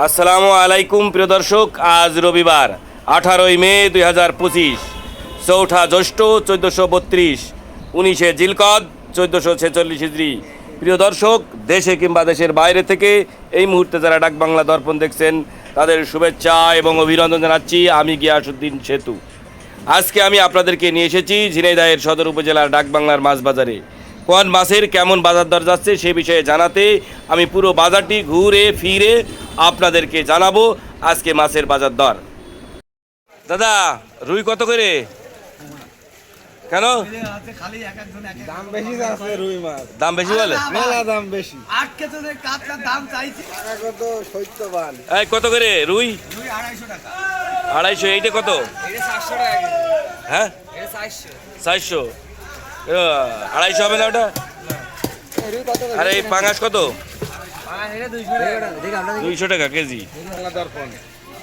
আসসালামু আলাইকুম, প্রিয় দর্শক, আজ রবিবার, আঠারোই মে দুই হাজার পঁচিশ, চৌঠা জ্যৈষ্ঠ চোদ্দোশো বত্রিশ, উনিশে জিলকদ চোদ্দোশো ছেচল্লিশ হিজড়ি প্রিয় দর্শক, দেশে কিংবা দেশের বাইরে থেকে এই মুহূর্তে যারা ডাক বাংলা দর্পণ দেখছেন, তাদের শুভেচ্ছা এবং অভিনন্দন জানাচ্ছি আমি গিয়াসুদ্দিন সেতু। আজকে আমি আপনাদেরকে নিয়ে এসেছি ঝিনাইদহের সদর উপজেলার ডাকবাংলার মাছ বাজারে কোন মাছের কেমন বাজার দর যাচ্ছে সে বিষয়ে জানাতে আমি পুরো বাজারটি ঘুরে ফিরে আপনাদেরকে জানাব আজকে মাছের বাজার দর। দাদা রুই কত করে? কেন? দাম বেশি আছে রুই মাছ। দাম বেশি বলে? দাম বেশি। কত? এই কত করে? রুই? আড়াইশো টাকা। এইটা কত। হ্যাঁ? চারশো আড়াইশো হবে না ওটা? আর এই পাঙাশ কত? দুইশো টাকা কেজি।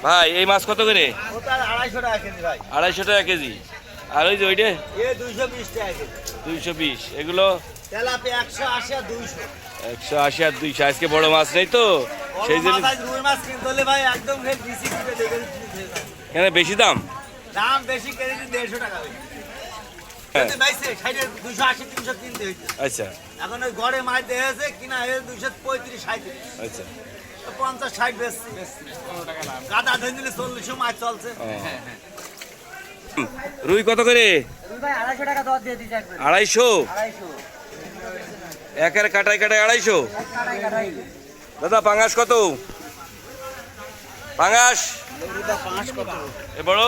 ভাই, এই মাছ কত করে? আড়াইশো টাকা কেজি। আর ওই যে ওইটা? দুইশো বিশ। এগুলো? একশো আশি আর দুইশো। আজকে বড় মাছ নেই তো? সেই জন্য। কেন বেশি দাম? দাম বেশি কেজি দেড়শো টাকা আচ্ছা। এখন ওই গড়ে মাছ দেখেছে কিনা হয়েছে দুশো পঁয়ত্রিশ সাঁত্রিশ আচ্ছা। পঞ্চাশ ষাট বেশি। গাদা ধরে দিলে চল্লিশশো মাছ চলছে। রুই কত করে? আড়াইশো একের কাটাই কাটাই আড়াইশো? দাদা পাঙাশ কত? পাঙাশ? কত এ বড়?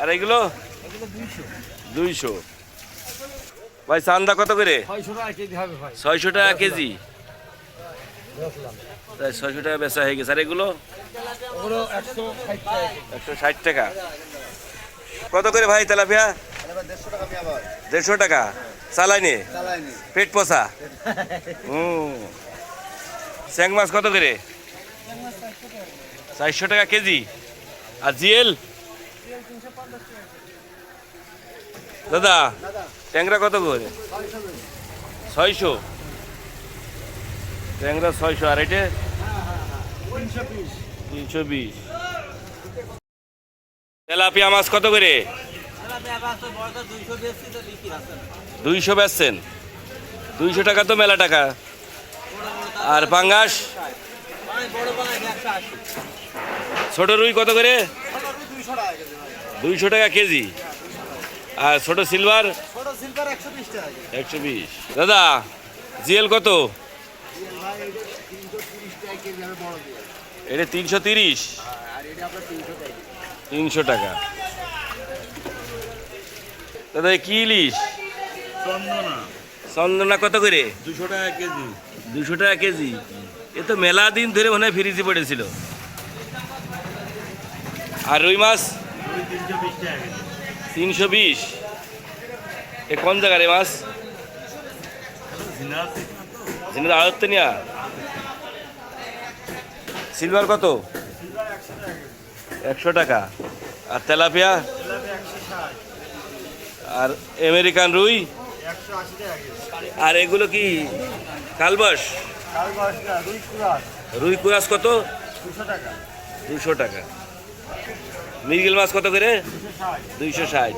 আর এগুলো? দুইশো। ভাই চান্দা কত করে? ছয়শো টাকা কেজি তাই ছয়শো টাকা বেচা হয়ে গেছে। আর এগুলো? একশো ষাট টাকা কত করে ভাই তেলাপিয়া? দেড়শো টাকা। চালাইনি? পেট পচা হুম। স্যাং মাছ কত করে? চারশো টাকা কেজি। আর জিএল? দাদা, ট্যাংরা কত করে? ছয়শো। ট্যাংরা ছয়শো, আর এটা? তিনশো বিশ। তেলাপিয়া মাছ কত করে? দুইশো বেচছেন। দুইশো টাকা তো মেলা টাকা। আর পাঙ্গাস বড় পাঁচ একশো আশি ছোট রুই কত করে? দুইশো টাকা কেজি। আর ছোট সিলভার? একশো বিশ। দাদা জিএল কত? এটা তিনশো তিরিশ। তিনশো টাকা। দাদা কি ইলিশ? চন্দনা। চন্দনা কত করে? দুশো টাকা কেজি। দুশো টাকা কেজি। এ তো মেলা দিন ধরে মনে হয় ফ্রিজে পড়েছিল। আর রুই মাছ? তিনশো বিশ। এ কোন জায়গার মাছ? সিলভার কত? একশো টাকা। আর তেলাপিয়া? আর আমেরিকান রুই? আর এগুলো কি? কালবাস? রুই কুরাস কত? দুশো টাকা। মিরগেল মাছ কত করে? দুইশো ষাট।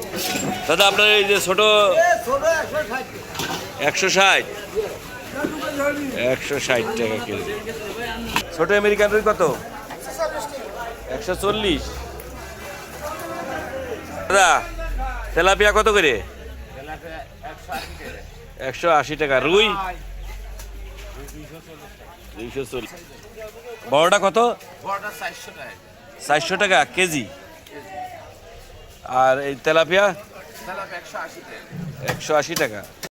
দাদা আপনার এই যে ছোট একশো ষাট। একশো ষাট টাকা কেজি। ছোট আমেরিকান রুই কত? একশো চল্লিশ। দাদা তেলাপিয়া কত করে? একশো আশি টাকা। রুই? দুইশো চল্লিশ বড়টা কত? চারশো টাকা। কেজি। আর এই তেলাপিয়া? একশো আশি টাকা।